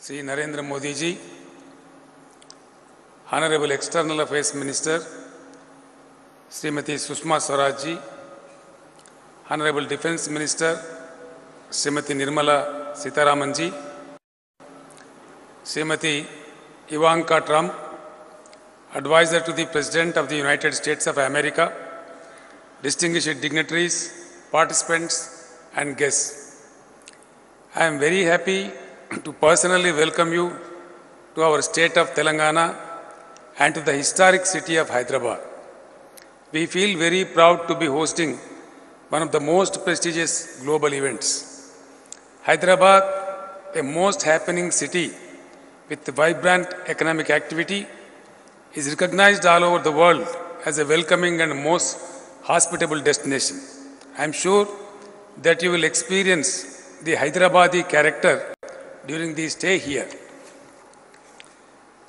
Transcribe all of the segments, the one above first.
Shri Narendra Modi ji honourable external affairs minister Shrimati Sushma Swaraj ji honourable defence minister Shrimati Nirmala Sitharaman ji Shrimati Ivanka Trump adviser to the president of the United States of America distinguished dignitaries, participants, and guests. I am very happy to personally welcome you to our state of Telangana and to the historic city of Hyderabad. We feel very proud to be hosting one of the most prestigious global events. Hyderabad, a most happening city with vibrant economic activity, is recognized all over the world as a welcoming and most hospitable destination. I am sure that you will experience the Hyderabadi character during the stay here.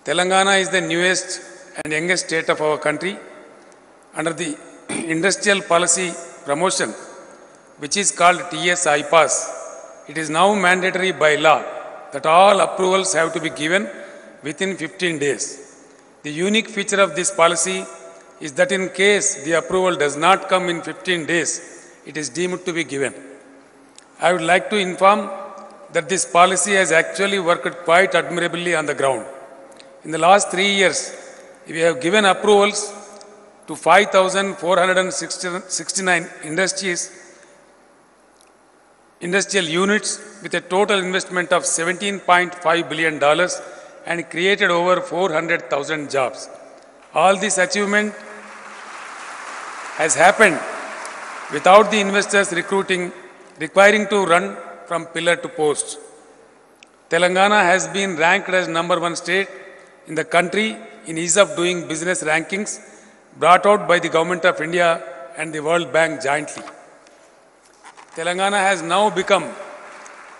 Telangana is the newest and youngest state of our country. Under the industrial policy promotion, which is called TSI IPAS, it is now mandatory by law that all approvals have to be given within 15 days. The unique feature of this policy is that in case the approval does not come in 15 days, it is deemed to be given. I would like to inform that this policy has actually worked quite admirably on the ground. In the last three years, we have given approvals to 5,469 industries, industrial units with a total investment of $17.5 billion and created over 400,000 jobs. All this achievement has happened without the investors recruiting requiring to run from pillar to post. Telangana has been ranked as number one state in the country in ease of doing business rankings brought out by the Government of India and the World Bank jointly. Telangana has now become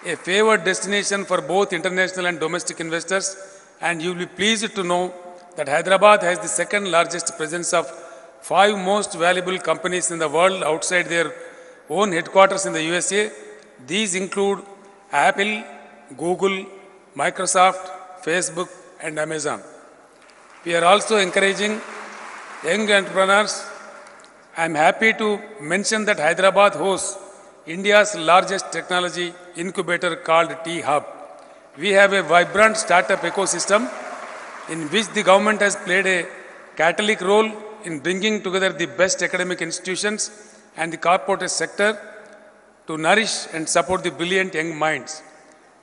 a favored destination for both international and domestic investors, and you will be pleased to know that Hyderabad has the second largest presence of five most valuable companies in the world outside their own headquarters in the USA. These include Apple, Google, Microsoft, Facebook, and Amazon. We are also encouraging young entrepreneurs. I am happy to mention that Hyderabad hosts India's largest technology incubator called T Hub. We have a vibrant startup ecosystem in which the government has played a catalytic role in bringing together the best academic institutions and the corporate sector to nourish and support the brilliant young minds.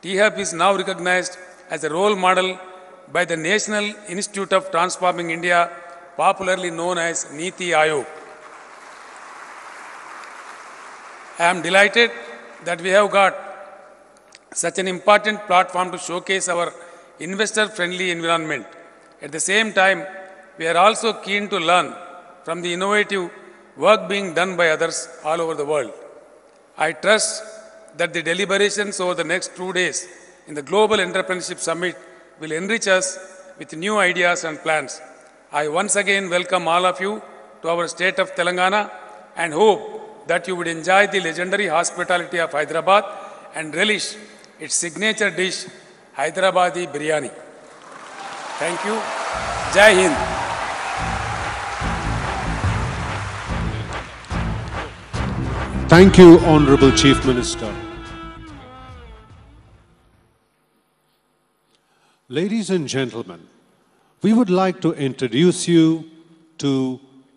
T-Hub is now recognized as a role model by the National Institute of Transforming India, popularly known as Niti Aayog. I am delighted that we have got such an important platform to showcase our investor-friendly environment. At the same time, we are also keen to learn from the innovative work being done by others all over the world. I trust that the deliberations over the next two days in the Global Entrepreneurship Summit will enrich us with new ideas and plans. I once again welcome all of you to our state of Telangana and hope that you would enjoy the legendary hospitality of Hyderabad and relish its signature dish, Hyderabadi biryani. Thank you. Jai Hind. Thank you honourable chief minister ladies and gentlemen, we would like to introduce you to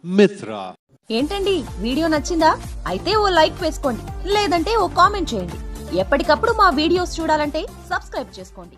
Mitra. ఏంటండి video నచ్చిందా అయితే ఓ like వేసుకోండి లేదంటే ఓ comment చేయండి ఎప్పటికప్పుడు మా videos చూడాలంటే subscribe చేసుకోండి